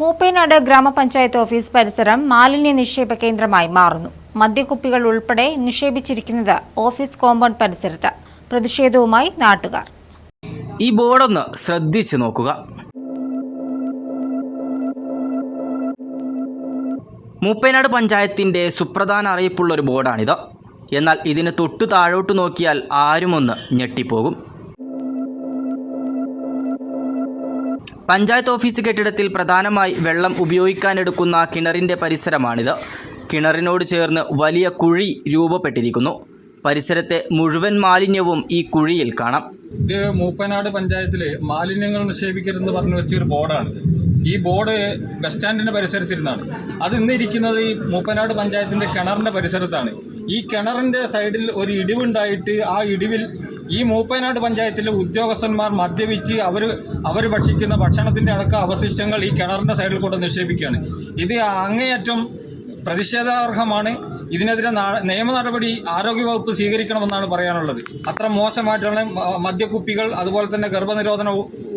മൂപ്പേനാട് ഗ്രാമപഞ്ചായത്ത് ഓഫീസ് പരിസരം മാലിന്യ നിക്ഷേപ കേന്ദ്രമായി മാറുന്നു. മദ്യക്കുപ്പികൾ ഉൾപ്പെടെ നിക്ഷേപിച്ചിരിക്കുന്നത് ഓഫീസ് കോമ്പൗണ്ട് പരിസരത്ത്. പ്രതിഷേധവുമായി നാട്ടുകാർ. ഈ ബോർഡൊന്ന് ശ്രദ്ധിച്ചു നോക്കുക. മൂപ്പേനാട് പഞ്ചായത്തിന്റെ സുപ്രധാന അറിയിപ്പുള്ള ഒരു ബോർഡാണിത്. എന്നാൽ ഇതിന് തൊട്ടു താഴോട്ട് നോക്കിയാൽ ആരുമൊന്ന് ഞെട്ടിപ്പോകും. പഞ്ചായത്ത് ഓഫീസ് കെട്ടിടത്തിൽ പ്രധാനമായി വെള്ളം ഉപയോഗിക്കാനെടുക്കുന്ന കിണറിന്റെ പരിസരമാണിത്. കിണറിനോട് ചേർന്ന് വലിയ കുഴി രൂപപ്പെട്ടിരിക്കുന്നു. പരിസരത്തെ മുഴുവൻ മാലിന്യവും ഈ കുഴിയിൽ കാണാം. ഇത് മൂപ്പനാട് പഞ്ചായത്തിൽ മാലിന്യങ്ങൾ നിക്ഷേപിക്കരുതെന്ന് പറഞ്ഞു വെച്ചൊരു ബോർഡാണ് ഈ ബോർഡ് ബസ് സ്റ്റാൻഡിന്റെ പരിസരത്തിരുന്നാണ്. അത് ഇന്നിരിക്കുന്നത് ഈ മൂപ്പനാട് പഞ്ചായത്തിന്റെ കിണറിന്റെ പരിസരത്താണ്. ഈ കിണറിന്റെ സൈഡിൽ ഒരു ഇടിവുണ്ടായിട്ട് ആ ഇടിവിൽ ഈ മൂപ്പനാട് പഞ്ചായത്തിലെ ഉദ്യോഗസ്ഥന്മാർ മദ്യപിച്ച് അവർ അവർ ഭക്ഷിക്കുന്ന ഭക്ഷണത്തിന്റെ അടക്ക അവശിഷ്ടങ്ങൾ ഈ കിണറിന്റെ സൈഡിൽ കൊണ്ട് നിക്ഷേപിക്കുകയാണ്. ഇത് അങ്ങേയറ്റം പ്രതിഷേധാർഹമാണ്. ഇതിനെതിരെ നിയമ നടപടി ആരോഗ്യവകുപ്പ് സ്വീകരിക്കണമെന്നാണ് പറയാനുള്ളത്. അത്ര മോശമായിട്ടാണ് മദ്യക്കുപ്പികൾ അതുപോലെ തന്നെ ഗർഭനിരോധന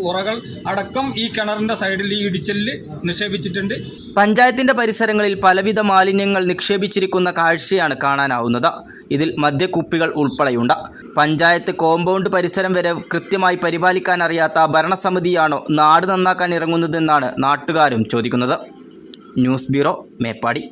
ഉറകൾ അടക്കം ഈ കിണറിന്റെ സൈഡിൽ ഈ ഇടിച്ചലിൽ നിക്ഷേപിച്ചിട്ടുണ്ട്. പഞ്ചായത്തിന്റെ പരിസരങ്ങളിൽ പലവിധ മാലിന്യങ്ങൾ നിക്ഷേപിച്ചിരിക്കുന്ന കാഴ്ചയാണ് കാണാനാവുന്നത്. ഇതിൽ മദ്യക്കുപ്പികൾ ഉൾപ്പെടെയുണ്ട്. പഞ്ചായത്ത് കോമ്പൗണ്ട് പരിസരം വരെ കൃത്യമായി പരിപാലിക്കാൻ അറിയാത്ത ഭരണസമിതിയാണോ നാട് നന്നാക്കാൻ ഇറങ്ങുന്നതെന്നാണ് നാട്ടുകാരും ചോദിക്കുന്നത്. News bureau Meppadi.